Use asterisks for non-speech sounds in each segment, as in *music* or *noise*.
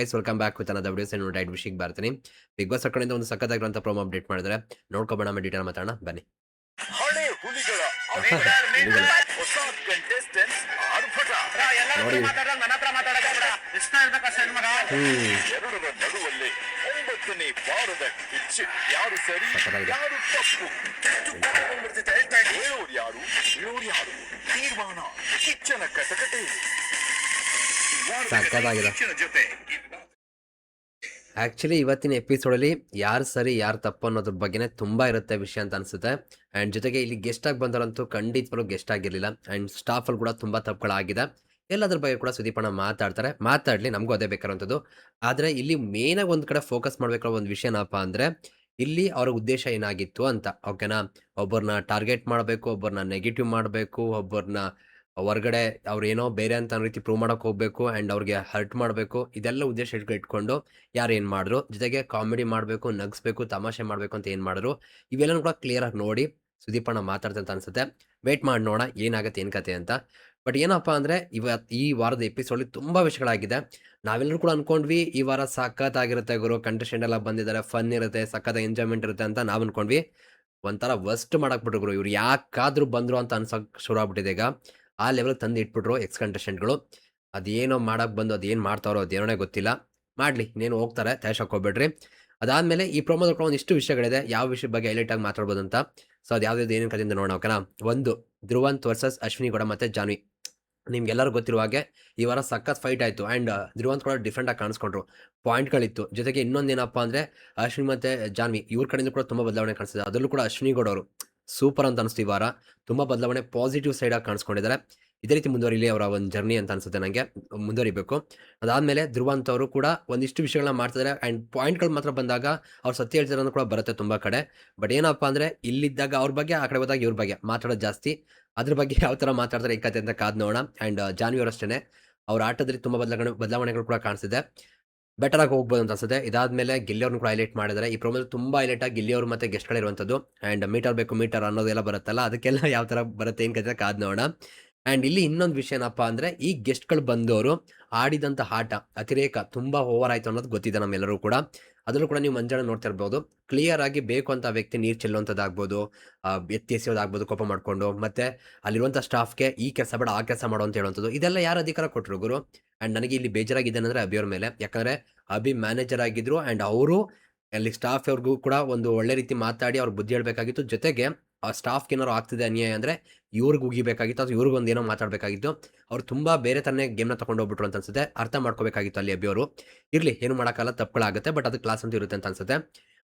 Guys welcome back with ಅನ್ನೋದು videos ಏನು diet ವಿಷಯಕ್ಕೆ ಬರ್ತೀನಿ. ಬಿಗ್ ಬಾಸ್ ಕಡೆಯಿಂದ ಒಂದು ಸಖತ್ತಾಗಿರುವಂಥ ಪ್ರೋಮೋ ಅಪ್ಡೇಟ್ ಮಾಡಿದ್ರೆ ನೋಡ್ಕೊಬೋಣ ಡೀಟೇಲ್ ಮಾತಾಡೋಣ. ಬನ್ನಿ. ಸಖತ್ತಾಗಿದೆ. ಆಕ್ಚುಲಿ ಇವತ್ತಿನ ಎಪಿಸೋಡಲ್ಲಿ ಯಾರು ಸರಿ, ಯಾರು ತಪ್ಪು ಅನ್ನೋದ್ರ ಬಗ್ಗೆನೇ ತುಂಬಾ ಇರುತ್ತೆ ವಿಷಯ ಅಂತ ಅನ್ಸುತ್ತೆ. ಅಂಡ್ ಜೊತೆಗೆ ಇಲ್ಲಿ ಗೆಸ್ಟ್ ಆಗಿ ಬಂದವರಂತೂ ಖಂಡಿತವಾಗ್ಲೂ ಗೆಸ್ಟ್ ಆಗಿರಲಿಲ್ಲ. ಅಂಡ್ ಸ್ಟಾಫ್ ಅಲ್ಲಿ ಕೂಡ ತುಂಬಾ ತಪ್ಪುಗಳಾಗಿದೆ. ಎಲ್ಲದ್ರ ಬಗ್ಗೆ ಕೂಡ ಸುದೀಪಣ್ಣ ಮಾತಾಡ್ತಾರೆ. ಮಾತಾಡ್ಲಿ, ನಮಗೂ ಅದೇ ಬೇಕಾದಂಥದ್ದು. ಆದರೆ ಇಲ್ಲಿ ಮೇನ್ ಒಂದು ಒಂದ್ ಕಡೆ ಫೋಕಸ್ ಮಾಡಬೇಕಾದ ಒಂದು ವಿಷಯ ಏನಪ್ಪ ಅಂದ್ರೆ, ಇಲ್ಲಿ ಅವರ ಉದ್ದೇಶ ಏನಾಗಿತ್ತು ಅಂತ ಓಕೆನಾ ಒಬ್ಬರನ್ನ ಟಾರ್ಗೆಟ್ ಮಾಡಬೇಕು ಒಬ್ಬರನ್ನ ನೆಗೆಟಿವ್ ಮಾಡಬೇಕು ಒಬ್ಬರನ್ನ ಹೊರಗಡೆ ಅವ್ರು ಏನೋ ಬೇರೆ ಅಂತ ರೀತಿ ಪ್ರೂವ್ ಮಾಡೋಕೆ ಹೋಗ್ಬೇಕು ಆ್ಯಂಡ್ ಅವ್ರಿಗೆ ಹರ್ಟ್ ಮಾಡಬೇಕು, ಇದೆಲ್ಲ ಉದ್ದೇಶ ಇಟ್ಕೊ- ಇಟ್ಕೊಂಡು ಯಾರು ಏನು ಮಾಡಿದ್ರು? ಜೊತೆಗೆ ಕಾಮಿಡಿ ಮಾಡಬೇಕು, ನಗಿಸ್ಬೇಕು, ತಮಾಷೆ ಮಾಡಬೇಕು ಅಂತ ಏನು ಮಾಡಿದ್ರು? ಇವೆಲ್ಲನೂ ಕೂಡ ಕ್ಲಿಯರ್ ಆಗಿ ನೋಡಿ ಸುದೀಪಣ್ಣ ಮಾತಾಡ್ತಾರೆ ಅಂತ ಅನ್ಸುತ್ತೆ. ವೇಟ್ ಮಾಡಿ ನೋಡೋಣ ಏನಾಗುತ್ತೆ, ಏನು ಕತೆ ಅಂತ. ಬಟ್ ಏನಪ್ಪ ಅಂದರೆ ಇವತ್ತು ಈ ವಾರದ ಎಪಿಸೋಡ್ ತುಂಬ ವಿಷಯಗಳಾಗಿದೆ. ನಾವೆಲ್ಲರೂ ಕೂಡ ಅಂದ್ಕೊಂಡ್ವಿ ಈ ವಾರ ಸಖತ್ತಾಗಿರುತ್ತೆ ಗುರು ಕಂಟೆಸ್ಟೆಂಟ್ ಎಲ್ಲ ಬಂದಿದ್ದಾರೆ ಫನ್ ಇರುತ್ತೆ, ಸಖತ್ ಎಂಜಾಯ್ಮೆಂಟ್ ಇರುತ್ತೆ ಅಂತ ನಾವು ಅಂದ್ಕೊಂಡ್ವಿ ಒಂಥರ ವರ್ಸ್ಟ್ ಮಾಡಾಕ್ಬಿಟ್ರು ಗುರು, ಇವ್ರು ಯಾಕಾದ್ರೂ ಬಂದರು ಅಂತ ಅನ್ಸಕ್ ಶುರು ಆಗ್ಬಿಟ್ಟಿದೆ ಈಗ. ಆ ಲೆವೆಲ್ಗೆ ತಂದು ಇಟ್ಬಿಟ್ರು ಎಕ್ಸ್ ಕಂಟೆಸ್ಟೆಂಟ್ಗಳು ಅದೇನೋ ಮಾಡೋಕ್ಕೆ ಬಂದು ಅದೇನು ಮಾಡ್ತಾರೋ ಅದೇನೋ ಗೊತ್ತಿಲ್ಲ. ಮಾಡಲಿ, ಇನ್ನೇನು ಹೋಗ್ತಾರೆ ತಯಾಶಕ್ ಹಾಕೋಬೇಡ್ರಿ ಅದಾದಮೇಲೆ ಈ ಪ್ರೊಮೋದ ಕೂಡ ಒಂದಿಷ್ಟು ವಿಷಯಗಳಿದೆ. ಯಾವ ವಿಷಯ ಬಗ್ಗೆ ಹೈಲೈಟ್ ಆಗಿ ಮಾತಾಡ್ಬೋದು ಅಂತ ಸೊ ಅದು ಯಾವ್ದು ಏನೇನು ಕಥೆಯಿಂದ ನೋಡೋಣ ಓಕೆನಾ? ಒಂದು, ಧ್ರುವಂತ್ ವರ್ಸಸ್ ಅಶ್ವಿನಿ ಗೌಡ ಮತ್ತು ಜಾನ್ವಿ. ನಿಮ್ಗೆಲ್ಲರೂ ಗೊತ್ತಿರುವ ಹಾಗೆ ಈ ವಾರ ಸಖತ್ ಫೈಟ್ ಆಯಿತು. ಆ್ಯಂಡ್ ಧ್ರುವಂತ್ ಕೂಡ ಡಿಫ್ರೆಂಟಾಗಿ ಕಾಣಿಸ್ಕೊಂಡ್ರು. ಪಾಯಿಂಟ್ಗಳಿತ್ತು ಜೊತೆಗೆ ಇನ್ನೊಂದೇನಪ್ಪ ಅಂದರೆ ಅಶ್ವಿನಿ ಮತ್ತು ಜಾನ್ವಿ, ಇವ್ರ ಕಡೆಯಿಂದ ಕೂಡ ತುಂಬ ಬದಲಾವಣೆ ಕಾಣಿಸ್ತಿದೆ. ಅದರಲ್ಲೂ ಕೂಡ ಅಶ್ವಿನಿ ಗೌಡ ಅವರು ಸೂಪರ್ ಅಂತ ಅನಿಸ್ತು ಈ ವಾರ. ತುಂಬಾ ಬದಲಾವಣೆ ಪಾಸಿಟಿವ್ ಸೈಡ್ ಆಗಿ ಕಾಣಿಸ್ಕೊಂಡಿದ್ದಾರೆ ಇದೇ ರೀತಿ ಮುಂದುವರಿಲಿ ಅವರ ಒಂದು ಜರ್ನಿ ಅಂತ ಅನ್ಸುತ್ತೆ ನನಗೆ ಮುಂದುವರಿಬೇಕು. ಅದಾದಮೇಲೆ ಧ್ರುವ ಅವರು ಕೂಡ ಒಂದಿಷ್ಟು ವಿಷಯಗಳನ್ನ ಮಾಡ್ತಿದ್ದಾರೆ ಅಂಡ್ ಪಾಯಿಂಟ್ಗಳು ಮಾತ್ರ ಬಂದಾಗ ಅವ್ರು ಸತ್ಯ ಹೇಳ್ತಾರೆ ಅನ್ನೋದು ಕೂಡ ಬರುತ್ತೆ ತುಂಬಾ ಕಡೆ. ಬಟ್ ಏನಪ್ಪ ಅಂದ್ರೆ ಇಲ್ಲಿದ್ದಾಗ ಅವ್ರ ಬಗ್ಗೆ, ಆ ಕಡೆ ಹೋದಾಗ ಇವ್ರ ಬಗ್ಗೆ ಮಾತಾಡೋದು ಜಾಸ್ತಿ. ಅದ್ರ ಬಗ್ಗೆ ಯಾವ ಥರ ಮಾತಾಡ್ತಾರೆ ಈ ಕತೆ ಅಂತ ಕಾದ್ ನೋಡೋಣ. ಅಂಡ್ ಜಾನ್ವಿ ಅವರಷ್ಟೇ ಅವ್ರ ಆಟದಲ್ಲಿ ತುಂಬಾ ಬದಲಾವಣೆ, ಬದಲಾವಣೆಗಳು ಕೂಡ ಕಾಣಿಸಿದೆ ಬೆಟರ್ ಆಗಿ ಹೋಗ್ಬೋದು ಅಂತ ಅನ್ಸುತ್ತೆ. ಇದಾದ್ಮೇಲೆ ಗಿಲ್ಲಿಯವ್ರನ್ನ ಕೂಡ ಹೈಲೈಟ್ ಮಾಡಿದ್ದಾರೆ ಈ ಪ್ರೊಮೋದಲ್ಲಿ ತುಂಬಾ ಹೈಲೈಟ್ ಆಗಿ ಗಿಲ್ಲಿಯವರು ಮತ್ತೆ ಗೆಸ್ಟ್ಗಳಿರುವಂಥದ್ದು ಅಂಡ್ ಮೀಟರ್ ಬೇಕು ಮೀಟರ್ ಅನ್ನೋದೆಲ್ಲ ಬರುತ್ತಲ್ಲ, ಅದಕ್ಕೆಲ್ಲ *laughs* ಯಾವ ತರ ಬರುತ್ತೆ ಏನು ಕಾದ್ ನೋಡೋಣ. ಅಂಡ್ ಇಲ್ಲಿ ಇನ್ನೊಂದು ವಿಷಯ ಏನಪ್ಪ ಅಂದರೆ, ಈ ಗೆಸ್ಟ್ಗಳು ಬಂದವರು ಆಡಿದಂಥ ಆಟ, ಅತಿರೇಕ ತುಂಬ ಓವರ್ ಆಯಿತು ಅನ್ನೋದು ಗೊತ್ತಿದೆ ನಮ್ಮೆಲ್ಲರೂ ಕೂಡ. ಅದರಲ್ಲೂ ಕೂಡ ನೀವು ಮಂಜಾಣ ನೋಡ್ತಾ ಇರ್ಬೋದು. ಕ್ಲಿಯರ್ ಆಗಿ ಬೇಕು ಅಂತ ವ್ಯಕ್ತಿ ನೀರು ಚೆಲ್ಲುವಂಥದ್ದಾಗ್ಬೋದು ಎತ್ತಿ ಕೋಪ ಮಾಡಿಕೊಂಡು, ಮತ್ತೆ ಅಲ್ಲಿರುವಂಥ ಸ್ಟಾಫ್ಗೆ ಈ ಕೆಲಸ ಬೇಡ, ಆ ಕೆಲಸ ಮಾಡೋ ಅಂತ ಹೇಳುವಂಥದ್ದು ಇದೆಲ್ಲ ಯಾರು ಅಧಿಕಾರ ಕೊಟ್ಟರು ಗುರು? ಆ್ಯಂಡ್ ನನಗೆ ಇಲ್ಲಿ ಬೇಜಾರಾಗಿದೆ ಅಂದ್ರೆ ಅಭಿಯವ್ರ ಮೇಲೆ. ಯಾಕಂದರೆ ಅಭಿ ಮ್ಯಾನೇಜರ್ ಆಗಿದ್ರು ಆ್ಯಂಡ್ ಅವರು ಅಲ್ಲಿ ಸ್ಟಾಫ್ ಅವ್ರಿಗೂ ಕೂಡ ಒಂದು ಒಳ್ಳೆ ರೀತಿ ಮಾತಾಡಿ ಅವ್ರ ಬುದ್ಧಿ ಹೇಳಬೇಕಾಗಿತ್ತು. ಜೊತೆಗೆ ಸ್ಟಾಫ್ಗೆ ಏನಾರು ಆಗ್ತಿದೆ ಅನ್ಯಾಯ ಅಂದ್ರೆ ಇವ್ರಿಗೆ ಉಗಿಬೇಕಾಗಿತ್ತು ಅಥವಾ ಇವ್ರಿಗೆ ಒಂದೇನೋ ಮಾತಾಡಬೇಕಾಗಿತ್ತು. ಅವ್ರು ತುಂಬ ಬೇರೆ ತರನೇ ಗೇಮ್ನ ತಗೊಂಡು ಹೋಗ್ಬಿಟ್ರು ಅಂತ ಅನ್ಸುತ್ತೆ. ಅರ್ಥ ಮಾಡ್ಕೋಬೇಕಾಗಿತ್ತು ಅಲ್ಲಿ ಅಭಿಯವರು. ಇರ್ಲಿ, ಏನು ಮಾಡೋಕ್ಕಲ್ಲ ತಪ್ಪುಗಳಾಗುತ್ತೆ ಬಟ್ ಅದು ಕ್ಲಾಸ್ ಅಂತ ಇರುತ್ತೆ ಅಂತ ಅನ್ಸುತ್ತೆ.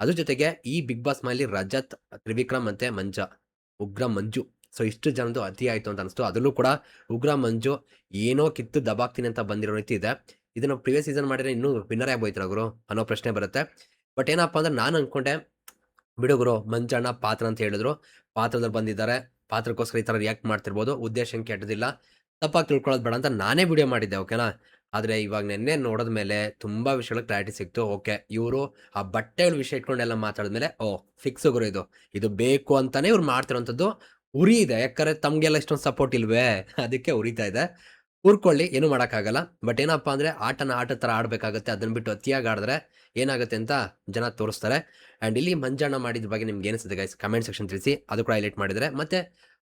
ಅದ್ರ ಜೊತೆಗೆ ಈ ಬಿಗ್ ಬಾಸ್ ಮನೇಲಿ ರಜತ್, ತ್ರಿವಿಕ್ರಮ್ ಅಂತೆ ಮಂಜ, ಉಗ್ರ ಮಂಜು. ಸೊ ಇಷ್ಟು ಜನದ್ದು ಅತಿ ಆಯ್ತು ಅಂತ ಅನಿಸ್ತು. ಅದರಲ್ಲೂ ಕೂಡ ಉಗ್ರ ಮಂಜು ಏನೋ ಕಿತ್ತು ದಬಾಕ್ತೀನಿ ಅಂತ ಬಂದಿರೋ ರೀತಿ ಇದೆ. ಇದನ್ನ ಪ್ರಿವಿಯಸ್ ಸೀಸನ್ ಮಾಡಿದ್ರೆ ಇನ್ನೂ ವಿನ್ನರ್ ಆಗ್ಬೋಯ್ತು ಗುರು? ಅನ್ನೋ ಪ್ರಶ್ನೆ ಬರುತ್ತೆ. ಬಟ್ ಏನಪ್ಪಾ ಅಂದ್ರೆ ನಾನು ಅನ್ಕೊಂಡೆ ಬಿಡುಗರು ಮಂಜಣ್ಣ ಪಾತ್ರ ಅಂತ ಹೇಳಿದ್ರು. ಪಾತ್ರದಲ್ಲಿ ಬಂದಿದ್ದಾರೆ. ಪಾತ್ರಕ್ಕೋಸ್ಕರ ಈ ಥರ ರಿಯಾಕ್ಟ್ ಮಾಡ್ತಿರ್ಬೋದು. ಉದ್ದೇಶ ಕೆಟ್ಟದಿಲ್ಲ. ತಪ್ಪಾಗಿ ತಿಳ್ಕೊಳ್ಳೋದು ಬೇಡ ಅಂತ ನಾನೇ ವಿಡಿಯೋ ಮಾಡಿದ್ದೆ ಓಕೆನಾ ಆದರೆ ಇವಾಗ ನೆನ್ನೆ ನೋಡಿದ ಮೇಲೆ ತುಂಬಾ ವಿಷಯಗಳು ಕ್ಲಾರಿಟಿ ಸಿಕ್ತು ಓಕೆ ಇವರು ಆ ಬಟ್ಟೆಗಳ ವಿಷಯ ಇಟ್ಕೊಂಡೆಲ್ಲ ಮಾತಾಡಿದ್ಮೇಲೆ ಓ ಫಿಕ್ಸ್ ಗುರು ಇದು. ಇದು ಬೇಕು ಅಂತಾನೆ ಇವ್ರು ಮಾಡ್ತಿರೋಂಥದ್ದು. ಉರಿ ಇದೆ ಯಾಕಂದ್ರೆ ತಮ್ಗೆಲ್ಲ ಇಷ್ಟೊಂದು ಸಪೋರ್ಟ್ ಇಲ್ವೇ? *laughs* ಅದಕ್ಕೆ ಉರಿತಾ ಇದೆ. ಉರ್ಕೊಳ್ಳಿ ಏನು ಮಾಡೋಕ್ಕಾಗಲ್ಲ. ಬಟ್ ಏನಪ್ಪ ಅಂದರೆ ಆಟನ ಆಟ ಥರ ಆಡಬೇಕಾಗತ್ತೆ. ಅದನ್ನ ಬಿಟ್ಟು ಅತಿಯಾಗಿ ಆಡಿದ್ರೆ ಏನಾಗುತ್ತೆ ಅಂತ ಜನ ತೋರಿಸ್ತಾರೆ. ಆ್ಯಂಡ್ ಇಲ್ಲಿ ಮಂಜಾಣ ಮಾಡಿದ ಬಗ್ಗೆ ನಿಮ್ಗೆ ಏನಿಸುತ್ತೆ ಗೈಸ್ ಕಮೆಂಟ್ ಸೆಕ್ಷನ್ ತಿಳಿಸಿ. ಅದು ಕೂಡ ಹೈಲೈಟ್ ಮಾಡಿದರೆ. ಮತ್ತು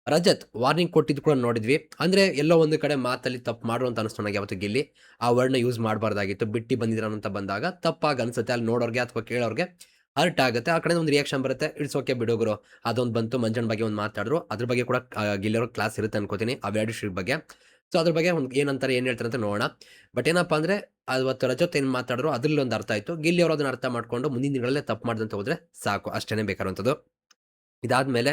ರಜತ್ ವಾರ್ನಿಂಗ್ ಕೊಟ್ಟಿದ್ದು ಕೂಡ ನೋಡಿದ್ವಿ. ಅಂದರೆ ಎಲ್ಲೋ ಒಂದು ಕಡೆ ಮಾತಲ್ಲಿ ತಪ್ಪು ಮಾಡು ಅಂತ ಅನಿಸ್ತು ನನಗೆ ಯಾವತ್ತು ಗಿಲ್ಲಿ. ಆ ವರ್ಡ್ನ ಯೂಸ್ ಮಾಡಬಾರ್ದಾಗಿತ್ತು. ಬಿಟ್ಟು ಬಂದಿದ್ರು ಅಂತ ಬಂದಾಗ ತಪ್ಪಾಗಿ ಅನ್ಸುತ್ತೆ. ಅಲ್ಲಿ ನೋಡೋರಿಗೆ ಅಥವಾ ಕೇಳೋರಿಗೆ ಹರ್ಟ್ ಆಗುತ್ತೆ. ಆ ಕಡೆ ಒಂದು ರಿಯಾಕ್ಷನ್ ಬರುತ್ತೆ. ಇಟ್ಸ್ ಓಕೆ ಬಿಡುಗರು ಅದೊಂದು ಬಂತು. ಮಂಜನ್ ಬಗ್ಗೆ ಒಂದು ಮಾತಾಡಿದ್ರು ಅದ್ರ ಬಗ್ಗೆ ಕೂಡ ಗಿಲ್ಲಿಯವ್ರ ಕ್ಲಾಸ್ ಇರುತ್ತೆ ಅನ್ಕೋತೀನಿ. ಆ ಬಗ್ಗೆ. ಸೊ ಅದ್ರ ಬಗ್ಗೆ ಒಂದು ಏನಂತಾರೆ, ಏನು ಹೇಳ್ತಾರೆ ಅಂತ ನೋಡೋಣ. ಬಟ್ ಏನಪ್ಪ ಅಂದರೆ ಅವತ್ತು ರಜತ್ ಏನು ಮಾತಾಡಿದ್ರು, ಅದರಲ್ಲಿ ಒಂದು ಅರ್ಥ ಆಯಿತು. ಗಿಲ್ಲಿ ಅವರು ಅದನ್ನು ಅರ್ಥ ಮಾಡಿಕೊಂಡು ಮುಂದಿನ ದಿನಗಳಲ್ಲೇ ತಪ್ಪು ಮಾಡ್ದಂತ ಹೋದರೆ ಸಾಕು, ಅಷ್ಟೇನೆ ಬೇಕಾದಂಥದ್ದು. ಇದಾದ್ಮೇಲೆ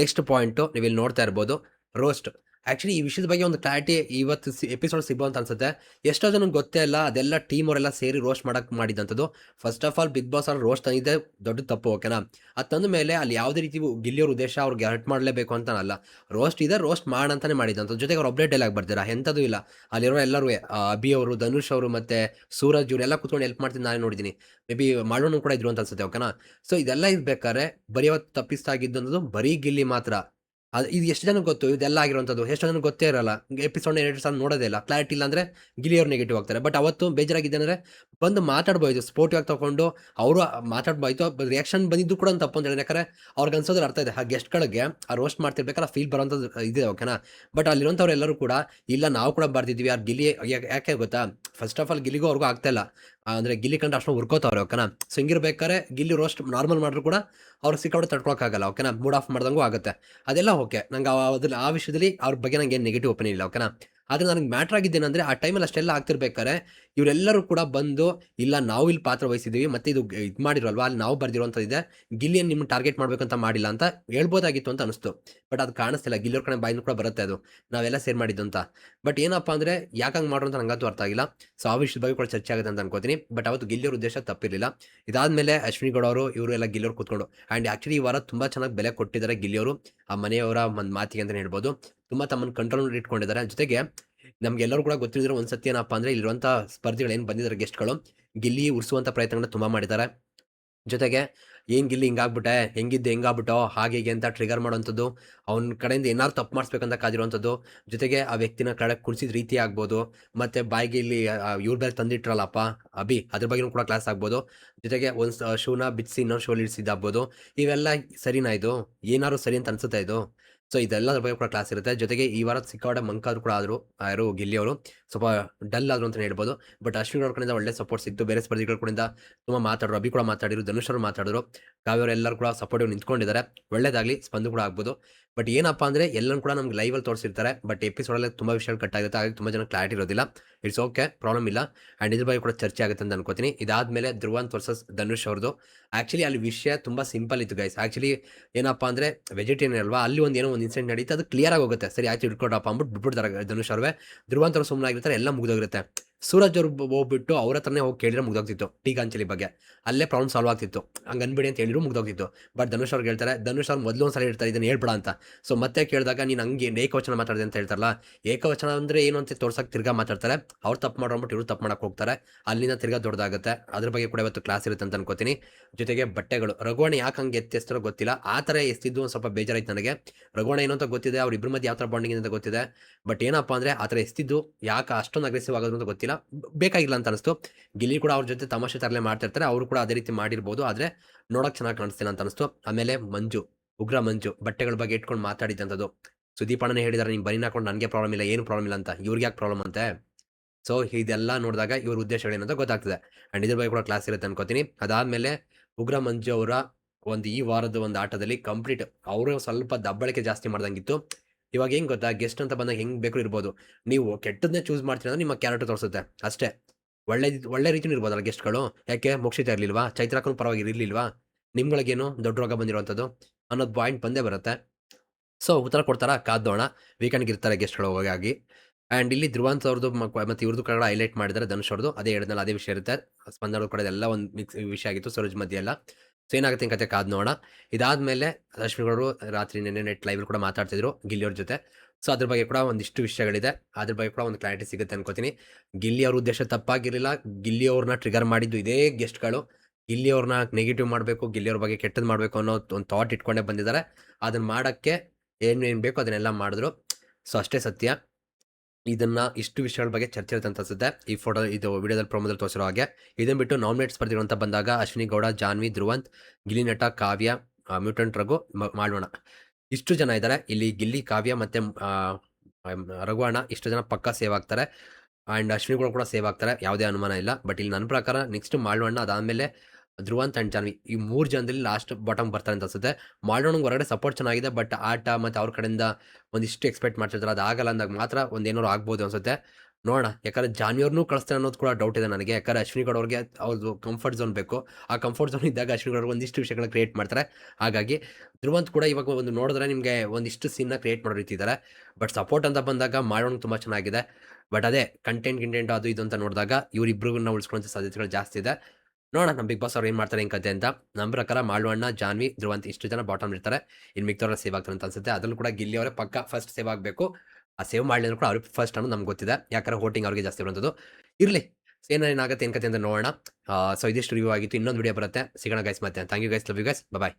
ನೆಕ್ಸ್ಟ್ ಪಾಯಿಂಟು ನೀವು ಇಲ್ಲಿ ನೋಡ್ತಾ ಇರ್ಬೋದು ರೋಸ್ಟ್ ಆಕ್ಚುಲಿ ಈ ವಿಷಯದ ಬಗ್ಗೆ ಒಂದು ಕ್ಲಾರಿಟಿ ಇವತ್ತು ಎಪಿಸೋಡ್ ಸಿಗೋ ಅಂತ ಅನ್ಸುತ್ತೆ. ಎಷ್ಟೋ ಜನಕ್ಕೆ ಗೊತ್ತೇ ಇಲ್ಲ ಅದೆಲ್ಲ ಟೀಮ್ ಅವರೆಲ್ಲ ಸೇರಿ ರೋಸ್ಟ್ ಮಾಡಕ್ ಮಾಡಿದಂಥದ್ದು. First of all Bigg Boss ಅವ್ರು ರೋಸ್ಟ್ ತಂದಿದ್ದೆ ದೊಡ್ಡ ತಪ್ಪು ಓಕೆನಾ ಅದು ತಂದ ಮೇಲೆ ಅಲ್ಲಿ ಯಾವುದೇ ರೀತಿ ಗಿಲ್ಲಿಯವ್ರ ಉದ್ದೇಶ ಅವ್ರಿಗೆ ಹರ್ಟ್ ಮಾಡಲೇಬೇಕು ಅಂತ ಅಲ್ಲ. ರೋಸ್ಟ್ ಇದೆ ರೋಸ್ಟ್ ಮಾಡಂತಾನೆ ಮಾಡಿದಂಥದ್ದು. ಜೊತೆಗೆ ಅವ್ರು ಅಪ್ಡೇಟ್ ಡೈಲಾಗ್ ಬರ್ತೀರಾ ಎಂಥದ್ದು ಇಲ್ಲ. ಅಲ್ಲಿರೋ ಎಲ್ಲರೂ ಅಭಿ ಅವರು, ಧನುಷ್ ಅವರು ಮತ್ತೆ ಸೂರಜ್ ಇವರೆಲ್ಲ ಕುತ್ಕೊಂಡು ಹೆಲ್ಪ್ ಮಾಡ್ತೀನಿ ನಾನೇ ನೋಡಿದ್ದೀನಿ ಮೇ ಬಿ ಮಾಡೋನು ಕೂಡ ಇದ್ರು ಅಂತ ಅನ್ಸುತ್ತೆ ಓಕೆನಾ ಸೊ ಇದೆಲ್ಲ ಇರ್ಬೇಕಾದ್ರೆ ಬರೀ ಅವತ್ತು ತಪ್ಪಿಸ್ತಾಗಿದ್ದಂಥದ್ದು ಬರೀ ಗಿಲ್ಲಿ ಮಾತ್ರ. ಅದು ಇದು ಎಷ್ಟು ಜನಕ್ಕೆ ಗೊತ್ತು? ಇದೆಲ್ಲ ಆಗಿರುವಂಥದ್ದು. ಎಷ್ಟು ಜನಕ್ಕೆ ಗೊತ್ತೇ ಇರಲ್ಲ. ಎಪಿಸೋಡ್ ಎರಡು ಸಲ ನೋಡೋದೇ ಇಲ್ಲ. ಕ್ಲಾರಿಟಿ ಇಲ್ಲ ಅಂದರೆ ಗಿಲಿಯವ್ರು ನೆಗೆಟಿವ್ ಆಗ್ತಾರೆ. ಬಟ್ ಅವತ್ತು ಬೇಜಾರಾಗಿದೆ ಅಂದರೆ ಬಂದು ಮಾತಾಡ್ಬೋದು ಸ್ಪೋರ್ಟಿವ್ ಆಗಿ ತಗೊಂಡು ಅವರು ಮಾತಾಡ್ಬೋಯ್ತು. ರಿಯಾಕ್ಷನ್ ಬಂದಿದ್ದು ಕೂಡ ತಪ್ಪು ಅಂತ ಹೇಳಿದ್ರೆ ಯಾಕಂದ್ರೆ ಅವ್ರಿಗೆ ಅನ್ಸೋದ್ರ ಅರ್ಥ ಇದೆ. ಆ ಗೆಸ್ಟ್ಗಳಿಗೆ ಆ ರೋಸ್ಟ್ ಮಾಡ್ತಿರ್ಬೇಕಾದ್ರೆ ಫೀಲ್ ಬರೋಂಥದ್ದು ಇದೆ ಓಕೆನಾ ಬಟ್ ಅಲ್ಲಿರುವಂಥವ್ರು ಎಲ್ಲರೂ ಕೂಡ, ಇಲ್ಲ ನಾವು ಕೂಡ ಬರ್ತಿದ್ವಿ ಯಾರು ಗಿಲಿ ಯಾಕೆ- ಗೊತ್ತಾ? ಫಸ್ಟ್ ಆಫ್ ಆಲ್ ಗಿಲಿಗೂ ಅವ್ರಿಗೂ ಆಗ್ತಾ ಇಲ್ಲ. ಅಂದ್ರೆ ಗಿಲ್ಲಿ ಕಂಡು ಅಷ್ಟು ಹುರ್ಕೋತಾವ್ರೆ ಓಕೆನಾ ಸೊ ಹಿಂಗಿರ್ಬೇಕಾದ್ರೆ ಗಿಲ್ಲಿ ರೋಸ್ಟ್ ನಾರ್ಮಲ್ ಮಾಡಿದ್ರು ಕೂಡ ಅವ್ರಿಗೆ ಸಿಕ್ಕಾಬಿಟ್ಟು ತಡ್ಕೊಳಕ್ಕಾಗಲ್ಲ ಓಕೆನಾ ಮೂಡ್ ಆಫ್ ಮಾಡ್ದಂಗೂ ಆಗುತ್ತೆ. ಅದೆಲ್ಲ ಓಕೆ ನಂಗೆ ಅದ್ರಲ್ಲಿ ಆ ವಿಷಯದಲ್ಲಿ ಅವ್ರ ಬಗ್ಗೆ ನಂಗೆ ಏನು ನೆಗೆಟಿವ್ ಒಪಿನಿಯನ್ ಇಲ್ಲ ಓಕೆನಾ ಆದರೆ ನನಗೆ ಮ್ಯಾಟ್ರ್ ಆಗಿದ್ದೇನೆಂದರೆ ಆ ಟೈಮಲ್ಲಿ ಅಷ್ಟೆಲ್ಲ ಆಗ್ತಿರ್ಬೇಕಾರೆ ಇವರೆಲ್ಲರೂ ಕೂಡ ಬಂದು, ಇಲ್ಲ ನಾವು ಇಲ್ಲಿ ಪಾತ್ರ ವಹಿಸಿದ್ದೀವಿ ಮತ್ತೆ ಇದು ಇದು ಮಾಡಿರೋಲ್ವಾ ಅಲ್ಲಿ ನಾವು ಇದೆ ಗಿಲ್ಲಿಯನ್ನು ನಿಮ್ಮ ಟಾರ್ಗೆಟ್ ಮಾಡಬೇಕಂತ ಮಾಡಿಲ್ಲ ಅಂತ ಹೇಳ್ಬೋದಾಗಿತ್ತು ಅಂತ ಅನಿಸ್ತು. ಬಟ್ ಅದು ಕಾಣಿಸ್ತಿಲ್ಲ, ಗಿಲ್ಲಿಯವ್ರ ಕಡೆ ಬಾಯಿಂದ ಕೂಡ ಬರುತ್ತೆ ಅದು, ನಾವೆಲ್ಲ ಸೇರ್ ಮಾಡಿದ್ದು ಅಂತ. ಬಟ್ ಏನಪ್ಪ ಅಂದರೆ ಯಾಕಂಗೆ ಮಾಡ್ರು ಅಂತ ನಂಗಂತೂ ಅರ್ಥ ಆಗಿಲ್ಲ. ಸೊ ಆ ವಿಷಯದ ಬಗ್ಗೆ ಕೂಡ ಚರ್ಚೆ ಆಗುತ್ತೆ ಅಂತ ಅನ್ಕೋತೀನಿ. ಬಟ್ ಅವತ್ತು ಗಿಲ್ಲಿಯವ್ರ ಉದ್ದೇಶ ತಪ್ಪಿರಲಿಲ್ಲ. ಇದಾದ್ಮೇಲೆ ಅಶ್ವಿನಿ ಗೌಡ ಅವರು, ಇವರು ಎಲ್ಲ ಗಿಲ್ಲಿಯವ್ರು ಕೂತ್ಕೊಂಡು ಆ್ಯಂಡ್ ಆ್ಯಕ್ಚುಲಿ ಈ ವಾರ ತುಂಬ ಚೆನ್ನಾಗಿ ಬೆಲೆ ಕೊಟ್ಟಿದ್ದಾರೆ ಗಿಲ್ಲಿಯವರು. ಆ ಮನೆಯವರ ಒಂದು ಮಾತಿಗೆ ಅಂತಲೇ ಹೇಳ್ಬೋದು. ತುಂಬ ತಮ್ಮನ್ನು ಕಂಟ್ರೋಲ್ ಇಟ್ಕೊಂಡಿದ್ದಾರೆ. ಜೊತೆಗೆ ನಮ್ಗೆಲ್ಲರೂ ಕೂಡ ಗೊತ್ತಿರೋ ಒಂದು ಸತ್ಯ ಏನಪ್ಪ ಅಂದರೆ ಇಲ್ಲಿರುವಂಥ ಸ್ಪರ್ಧಿಗಳು ಏನು ಬಂದಿದ್ದಾರೆ ಗೆಸ್ಟ್ಗಳು ಗಿಲ್ಲಿ ಉರ್ಸುವಂಥ ಪ್ರಯತ್ನಗಳನ್ನ ತುಂಬ ಮಾಡಿದ್ದಾರೆ. ಜೊತೆಗೆ ಏನು ಗಿಲ್ಲಿ ಹಿಂಗಾಗ್ಬಿಟ್ಟೆ? ಹೆಂಗಿದ್ದು ಹೆಂಗಾಗ್ಬಿಟ್ಟೋ? ಹಾಗೆ ಹೀಗೆ ಅಂತ ಟ್ರಿಗರ್ ಮಾಡೋವಂಥದ್ದು, ಅವ್ನ ಕಡೆಯಿಂದ ಏನಾರು ತಪ್ಪು ಮಾಡಿಸ್ಬೇಕಂತ ಕಾದಿರುವಂಥದ್ದು, ಜೊತೆಗೆ ಆ ವ್ಯಕ್ತಿನ ಕಡೆ ಕುಡಿಸಿದ ರೀತಿ ಆಗ್ಬೋದು. ಮತ್ತು ಬಾಯಿಗೆ ಇಲ್ಲಿ ಇವ್ರ ಬೇರೆ ತಂದಿಟ್ರಲ್ಲಪ್ಪ, ಅಭಿ, ಅದ್ರ ಬಗ್ಗೆನೂ ಕೂಡ ಕ್ಲಾಸ್ ಆಗ್ಬೋದು. ಜೊತೆಗೆ ಒಂದು ಶೂನ ಬಿಚ್ಚಿ ಇನ್ನೊಂದು ಶೋಲಿ ಇಳಿಸಿದ್ದಾಗ್ಬೋದು ಇವೆಲ್ಲ ಸರಿನಾ ಇದು? ಏನಾದ್ರು ಸರಿ ಅಂತ ಅನ್ಸುತ್ತಾ ಇದು? ಸೊ, ಇದೆಲ್ಲದ್ರ ಬಗ್ಗೆ ಕೂಡ ಕ್ಲಾಸ್ ಇರುತ್ತೆ. ಜೊತೆಗೆ ಈ ವಾರ ಸಿಕ್ಕಾಡ ಮಂಕಾದ್ರು ಕೂಡ ಆದರು, ಯಾರು ಗಿಲ್ಲಿ ಅವರು, ಸ್ವಲ್ಪ ಡಲ್ ಆದ್ರು ಅಂತ ಹೇಳ್ಬೋದು. ಬಟ್ ಅಶ್ವಿನ್ ಅವ್ರ ಕಡೆಯಿಂದ ಒಳ್ಳೆ ಸಪೋರ್ಟ್ ಸಿಕ್ತು. ಬೇರೆ ಸ್ಪರ್ಧಿಗಳ ಕಡೆಯಿಂದ ತುಂಬ ಮಾತಾಡೋರು, ಅಭಿ ಕೂಡ ಮಾತಾಡಿದ್ರು, ಧನುಷ್ ಅವರು ಮಾತಾಡಿದ್ರು. ಕಾವ್ಯವ್ರು ಎಲ್ಲರೂ ಕೂಡ ಸಪೋರ್ಟಿವ್ ನಿಂತ್ಕೊಂಡಿದ್ದಾರೆ. ಒಳ್ಳೇದಾಗಲಿ, ಸ್ಪಂದು ಕೂಡ ಆಗ್ಬೋದು. ಬಟ್ ಏನಪ್ಪ ಅಂದರೆ ಎಲ್ಲರೂ ಕೂಡ ನಮ್ಗೆ ಲೈವಲ್ಲಿ ತೋರಿಸಿರ್ತಾರೆ ಬಟ್ ಎಪಿಸೋಡಲ್ಲಿ ತುಂಬ ವಿಷಯಗಳು ಕಟ್ ಆಗುತ್ತೆ, ಹಾಗಾಗಿ ತುಂಬ ಜನ ಕ್ಲಾರಿಟಿ ಇರೋದಿಲ್ಲ. ಇಟ್ಸ್ ಓಕೆ ಪ್ರಾಬ್ಲಮ್ ಇಲ್ಲ. ಆ್ಯಂಡ್ ಇದ್ರ ಬಗ್ಗೆ ಕೂಡ ಚರ್ಚೆ ಆಗುತ್ತೆ ಅಂತ ಅನ್ಕೋತೀನಿ. ಇದಾದಮೇಲೆ ಧ್ರುವಂತ್ ವರ್ಸಸ್ ಧನುಷ್ ಅವ್ರದ್ದು ಆ್ಯಕ್ಚುಲಿ ಅಲ್ಲಿ ವಿಷಯ ತುಂಬ ಸಿಂಪಲ್ ಇತ್ತು ಗೈಸ್ ಆ್ಯಕ್ಚುಲಿ ಏನಪ್ಪ ಅಂದರೆ ವೆಜಿಟೇರಿಯನ್ ಅಲ್ವಾ, ಅಲ್ಲಿ ಒಂದು ಏನೋ ಒಂದು ಇನ್ಸಿಡೆಂಟ್ ನಡೀತು, ಅದು ಕ್ಲಿಯರ್ ಹೋಗುತ್ತೆ. ಸರಿ, ಆಯ್ತು ಇಟ್ಕೊಡಪ್ಪ ಅಂದ್ಬಿಟ್ಟು ಬಿಟ್ಬಿಡ್ತಾರೆ ಧನುಷ್ ಅವ್ರವೇ ಧ್ರುವಂತ್ ಅವ್ರು ಸುಮ್ಮನೆ ಆಗಿರ್ತಾರೆ, ಎಲ್ಲ ಮುಗಿದೋಗಿರುತ್ತೆ. ಸೂರಜ್ ಅವ್ರು ಹೋಗ್ಬಿಟ್ಟು ಅವ್ರ ಹತ್ರನೇ ಹೋಗಿ ಕೇಳಿದ್ರೆ ಮುಗ್ದೋಗ್ತಿತ್ತು ಟೀಕಾಂಚಲಿ ಬಗ್ಗೆ. ಅಲ್ಲೇ ಪ್ರಾಬ್ಲಮ್ ಸಾಲ್ವ್ ಆಗ್ತಿತ್ತು. ಹಂಗೆ ಅನ್ಬಿಡಿ ಅಂತ ಹೇಳಿದ್ರು ಮುಗ್ದೋಗ್ತಿತ್ತು. ಬಟ್ ಧನುಷ್ ಅವ್ರು ಹೇಳ್ತಾರೆ, ಧನುಷ್ ಅವ್ರು ಮೊದಲು ಒಂದ್ಸಲ ಹೇಳ್ತಾರೆ ಇದನ್ನ ಹೇಳ್ಬೇಡ ಅಂತ. ಸೊ ಮತ್ತೆ ಕೇಳಿದಾಗ ನೀನು ಹಂಗೆ ಏಕವಚನ ಮಾತಾಡಿದೆ ಅಂತ ಹೇಳ್ತಾರಲ್ಲ, ಏಕವಚನ ಅಂದರೆ ಏನು ಅಂತ ತೋರ್ಸಕ್ಕೆ ತಿರ್ಗಾ ಮಾತಾಡ್ತಾರೆ. ಅವ್ರು ತಪ್ಪು ಮಾಡ್ಬಿಟ್ಟು ಇವ್ರು ತಪ್ಪು ಮಾಡಕ್ಕೆ ಹೋಗ್ತಾರೆ. ಅಲ್ಲಿಂದ ತಿರ್ಗಾ ದೊಡ್ಡದಾಗುತ್ತೆ ಅದ್ರ ಬಗ್ಗೆ ಕೂಡ ಇವತ್ತು ಕ್ಲಾಸ್ ಇರುತ್ತೆ ಅಂತ ಅನ್ಕೋತೀನಿ. ಜೊತೆಗೆ ಬಟ್ಟೆಗಳು, ರಘುವಣ ಯಾಕೆ ಹಂಗೆ ಎತ್ತಿಸ್ತಾರೋ ಗೊತ್ತಿಲ್ಲ. ಆ ಥರ ಎಸ್ತಿದ್ದು ಒಂದು ಸ್ವಲ್ಪ ಬೇಜಾರಾಯ್ತು ನನಗೆ. ರಘುವಣ ಏನು ಅಂತ ಗೊತ್ತಿದೆ, ಅವ್ರ ಇಬ್ಬರ ಮಧ್ಯೆ ಯಾವ ಥರ ಬಾಂಡಿಂಗ್ ಅಂತ ಗೊತ್ತಿದೆ. ಬಟ್ ಏನಪ್ಪ ಅಂದರೆ ಆ ಥರ ಎಸ್ತಿದ್ದು ಯಾಕೆ ಅಷ್ಟೊಂದು ಅಗ್ರೆಸಿವ್ ಆಗೋದು ಅಂತ ಗೊತ್ತಿಲ್ಲ. ಬ- ಬೇಕಾಗಿಲ್ಲ ಅಂತ ಅನಿಸ್ತು. ಗಿಲ್ಲಿ ಕೂಡ ಅವ್ರ ಜೊತೆ ತಮಾಷೆ ತರಲೆ ಮಾಡ್ತಿರ್ತಾರೆ ಅವರು ಕೂಡ ಅದೇ ರೀತಿ ಮಾಡಿರ್ಬೋದು. ಆದರೆ ನೋಡೋಕೆ ಚೆನ್ನಾಗಿ ಕಾಣಿಸ್ತಿಲ್ಲ ಅಂತ ಅನಿಸ್ತು. ಆಮೇಲೆ ಮಂಜು, ಉಗ್ರ ಮಂಜು, ಬಟ್ಟೆಗಳ ಬಗ್ಗೆ ಇಟ್ಕೊಂಡು ಮಾತಾಡಿದ್ದಂಥದ್ದು ಸುದೀಪ್ ಅಣ್ಣನೇ ಹೇಳಿದಾರೆ ಬರೀ ಹಾಕೊಂಡು ನನಗೆ ಪ್ರಾಬ್ಲಮ್ ಇಲ್ಲ, ಏನು ಪ್ರಾಬ್ಲಮ್ ಇಲ್ಲ ಅಂತ. ಇವ್ರಿಗೆ ಯಾಕೆ ಪ್ರಾಬ್ಲಮ್ ಅಂತೆ? ಸೊ ಇದೆಲ್ಲ ನೋಡಿದಾಗ ಇವ್ರ ಉದ್ದೇಶಗಳು ಅಂತ ಗೊತ್ತಾಗ್ತದೆ. ಆ್ಯಂಡ್ ಇದ್ರ ಬಗ್ಗೆ ಕೂಡ ಕ್ಲಾಸ್ ಇರುತ್ತೆ ಅನ್ಕೋತೀನಿ. ಅದಾದಮೇಲೆ ಉಗ್ರ ಮಂಜು ಅವರ ಒಂದು ಈ ವಾರದ ಒಂದು ಆಟದಲ್ಲಿ ಕಂಪ್ಲೀಟ್ ಅವರು ಸ್ವಲ್ಪ ದಬ್ಬಳಿಕೆ ಜಾಸ್ತಿ ಮಾಡ್ದಂಗಿತ್ತು. ಇವಾಗ ಹೆಂಗ್ ಗೊತ್ತಾ? ಗೆಸ್ಟ್ ಅಂತ ಬಂದಾಗ ಹೆಂಗ್ ಬೇಕು ಇರ್ಬೋದು. ನೀವು ಕೆಟ್ಟದನ್ನೇ ಚೂಸ್ ಮಾಡ್ತೀರ ಅಂದ್ರೆ ನಿಮ್ಮ ಕ್ಯಾರೆಕ್ಟರ್ ತೋರಿಸುತ್ತೆ. ಅಷ್ಟೇ. ಒಳ್ಳೆ ಒಳ್ಳೆ ರೀತಿನೂ ಇರ್ಬೋದಲ್ಲ ಗೆಸ್ಟ್ಗಳು ಯಾಕೆ? ಮೋಕ್ಷಿತ ಇರಲಿಲ್ವಾ? ಚೈತ್ರಕ್ಕೂ ಪರವಾಗಿ ಇರಲಿಲ್ವಾ? ನಿಮ್ಗಳಿಗೇನು ದೊಡ್ಡ ರೋಗ ಬಂದಿರುವಂಥದ್ದು? ಅನ್ನೋದು ಪಾಯಿಂಟ್ ಬಂದೇ ಬರುತ್ತೆ. ಸೊ ಉತ್ತರ ಕೊಡ್ತಾರ? ಕಾದೋಣ ವೀಕೆಂಡ್ಗೆ ಇರ್ತಾರೆ ಗೆಸ್ಟ್ಗಳು ಹೋಗಾಗಿ ಆ್ಯಂಡ್ ಇಲ್ಲಿ ಧ್ರುವಂತ್ ಅವ್ರದ್ದು ಮತ್ತು ಇವ್ರದ್ದು ಕನ್ನಡ ಹೈಲೈಟ್ ಮಾಡಿದ್ದಾರೆ, ಧನುಷ್ ಅವ್ರದ್ದು ಅದೇ ಹೇಳಿದ್ನಲ್ಲ ಅದೇ ವಿಷಯ ಇರುತ್ತೆ. ಸ್ಪಂದನ ಕಡೆ ಎಲ್ಲ ಒಂದು ಮಿಕ್ಸ್ ವಿಷಯ ಆಗಿತ್ತು. ಸರೋಜ್ ಮಧ್ಯೆ ಎಲ್ಲ ಸೊ ಏನಾಗುತ್ತೆ ಕತೆ ಕಾದ್ ನೋಡೋಣ ಇದಾದ್ಮೇಲೆ ಲಕ್ಷ್ಮಿಗೌಡರು ರಾತ್ರಿ ನೆನ್ನೆ ನೆಟ್ ಲೈವ್ ಕೂಡ ಮಾತಾಡ್ತಿದ್ರು ಗಿಲ್ಲಿಯವ್ರ ಜೊತೆ. ಸೊ ಅದ್ರ ಬಗ್ಗೆ ಕೂಡ ಒಂದಿಷ್ಟು ವಿಷಯಗಳಿದೆ. ಅದ್ರ ಬಗ್ಗೆ ಕೂಡ ಒಂದು ಕ್ಲಾರಿಟಿ ಸಿಗುತ್ತೆ ಅನ್ಕೋತೀನಿ. ಗಿಲ್ಲಿ ಅವ್ರ ಉದ್ದೇಶ ತಪ್ಪಾಗಿರಲಿಲ್ಲ. ಗಿಲ್ಲಿ ಅವ್ರನ್ನ ಟ್ರಿಗರ್ ಮಾಡಿದ್ದು ಇದೇ ಗೆಸ್ಟ್ಗಳು ಗಿಲ್ಲಿ ಅವ್ರನ್ನ ನೆಗೆಟಿವ್ ಮಾಡಬೇಕು ಗಿಲ್ಲಿ ಅವ್ರ ಬಗ್ಗೆ ಕೆಟ್ಟದ್ದು ಮಾಡಬೇಕು ಅನ್ನೋ ಒಂದು ಥಾಟ್ ಇಟ್ಕೊಂಡೇ ಬಂದಿದ್ದಾರೆ. ಅದನ್ನ ಮಾಡೋಕ್ಕೆ ಏನೇನು ಬೇಕೋ ಅದನ್ನೆಲ್ಲ ಮಾಡಿದ್ರು. ಸೊ ಅಷ್ಟೇ ಸತ್ಯ. ಇದನ್ನ ಇಷ್ಟು ವಿಷಯಗಳ ಬಗ್ಗೆ ಚರ್ಚೆ ಇರುತ್ತೆ ಅಂತ ಅನ್ಸುತ್ತೆ. ಈ ಫೋಟೋ ಇದು ವಿಡಿಯೋದಲ್ಲಿ ಪ್ರಮೋದಲ್ಲಿ ತೋರಿಸಿರೋ ಹಾಗೆ. ಇದನ್ನು ಬಿಟ್ಟು ನಾಮಿನೇಟ್ ಸ್ಪರ್ಧಿಗಳು ಬಂದಾಗ ಅಶ್ವಿನಿ ಗೌಡ, ಜಾನ್ವಿ, ಧ್ರುವಂತ್, ಗಿಲ್ಲಿ ನಟ, ಕಾವ್ಯ ಮ್ಯೂಟೆಂಟ್ ರಘು ಮಾಡೋಣ. ಇಷ್ಟು ಜನ ಇದ್ದಾರೆ. ಇಲ್ಲಿ ಗಿಲ್ಲಿ, ಕಾವ್ಯ ಮತ್ತೆ ರಘುವಣ ಇಷ್ಟು ಜನ ಪಕ್ಕ ಸೇವ್ ಆಗ್ತಾರೆ. ಆ್ಯಂಡ್ ಅಶ್ವಿನಿಗಳು ಕೂಡ ಸೇವ್ ಆಗ್ತಾರೆ. ಯಾವುದೇ ಅನುಮಾನ ಇಲ್ಲ. ಬಟ್ ಇಲ್ಲಿ ನನ್ನ ಪ್ರಕಾರ ನೆಕ್ಸ್ಟ್ ಮಾಡೋಣ ಅದಾದಮೇಲೆ ಧ್ರುವಂತ್ ಅಂಡ್ ಜಾನ್ವಿ. ಈ ಮೂರು ಜನದಲ್ಲಿ ಲಾಸ್ಟ್ ಬಾಟಮ್ ಬರ್ತಾರೆ ಅಂತ ಅನ್ಸುತ್ತೆ. ಮಾಡೋಣ ಹೊರಗಡೆ ಸಪೋರ್ಟ್ ಚೆನ್ನಾಗಿದೆ ಬಟ್ ಆಟ ಮತ್ತು ಅವ್ರ ಕಡೆಯಿಂದ ಒಂದಿಷ್ಟು ಎಕ್ಸ್ಪೆಕ್ಟ್ ಮಾಡ್ತಿರ್ತಾರೆ ಅದು ಆಗಲ್ಲ ಅಂದಾಗ ಮಾತ್ರ ಒಂದೇನೋ ಆಗ್ಬೋದು ಅನ್ಸುತ್ತೆ. ನೋಡೋಣ, ಯಾಕಂದ್ರೆ ಜಾನ್ವಿಯವ್ರನ್ನೂ ಕಳಿಸ್ತಾರೆ ಅನ್ನೋದು ಕೂಡ ಡೌಟ್ ಇದೆ ನನಗೆ. ಯಾಕಂದ್ರೆ ಅಶ್ವಿನಿ ಗೌಡ ಅವ್ರಿಗೆ ಅವ್ರದ್ದು ಕಂಫರ್ಟ್ ಝೋನ್ ಬೇಕು. ಆ ಕಂಫರ್ಟ್ ಝೋನ್ ಇದ್ದಾಗ ಅಶ್ವಿನಿ ಗೌಡ ಒಂದಿಷ್ಟು ವಿಷಯಗಳ ಕ್ರಿಯೇಟ್ ಮಾಡ್ತಾರೆ. ಹಾಗಾಗಿ ಧ್ರುವಂತ್ ಕೂಡ ಇವಾಗ ಒಂದು ನೋಡಿದ್ರೆ ನಿಮಗೆ ಒಂದಿಷ್ಟು ಸೀನ್ನ ಕ್ರಿಯೇಟ್ ಮಾಡೋ ರೀತಿ ಇದ್ದಾರೆ ಬಟ್ ಸಪೋರ್ಟ್ ಅಂತ ಬಂದಾಗ ಮಾಡೋಣ ತುಂಬ ಚೆನ್ನಾಗಿದೆ. ಬಟ್ ಅದೇ ಕಂಟೆಂಟ್ ಗಿಂಟೆಂಟ್ ಅದು ಇದು ಅಂತ ನೋಡಿದಾಗ ಇವರಿಬ್ರಿಗನ್ನ ಉಳಿಸ್ಕೊಳ್ಳೋ ಸಾಧ್ಯತೆಗಳು ಜಾಸ್ತಿ ಇದೆ. ನೋಡೋಣ, ನಮ್ಮ ಬಿಗ್ ಬಾಸ್ ಅವ್ರು ಏನು ಮಾಡ್ತಾರೆ ಕತೆ ಅಂತ. ನಮ್ಮ ಪ್ರಕಾರ ಮಾಳ್ವಣ್ಣ ಜಾನ್ವಿ, ಧ್ರುವಂತ ಇಷ್ಟು ಜನ ಬಾಟಮ್ ಇರ್ತಾರೆ. ಇನ್ನು ಮಿಕ್ತವ್ರ ಸೇವ್ ಆಗ್ತಾರೆ ಅಂತ ಅನ್ಸುತ್ತೆ. ಅದರಲ್ಲೂ ಕೂಡ ಗಿಲ್ಲಿ ಅವರೇ ಪಕ್ಕ ಫಸ್ಟ್ ಸೇವ್ ಆಗಬೇಕು. ಆ ಸೇವ್ ಮಾಡಲಿ ಕೂಡ ಅವ್ರಿಗೆ ಫಸ್ಟ್ ಅನ್ನೋದು ನಮ್ಗೆ ಗೊತ್ತಿದೆ. ಯಾಕಂದ್ರೆ ಹೋಟಿಂಗ್ ಅವ್ರಿಗೆ ಜಾಸ್ತಿ ಬರುವಂಥದ್ದು. ಇರಲಿ. ಏನೇನಾಗುತ್ತೆ, ಏನು ಕತೆ ಅಂತ ನೋಡೋಣ. ಸೊ ಇದಿಷ್ಟು ರಿವ್ಯೂ ಆಗಿತ್ತು. ಇನ್ನೊಂದು ವಿಡಿಯೋ ಬರುತ್ತೆ. ಸಿಗೋಣ ಗೈಸ್ ಮತ್ತೆ. Thank you guys love you guys bye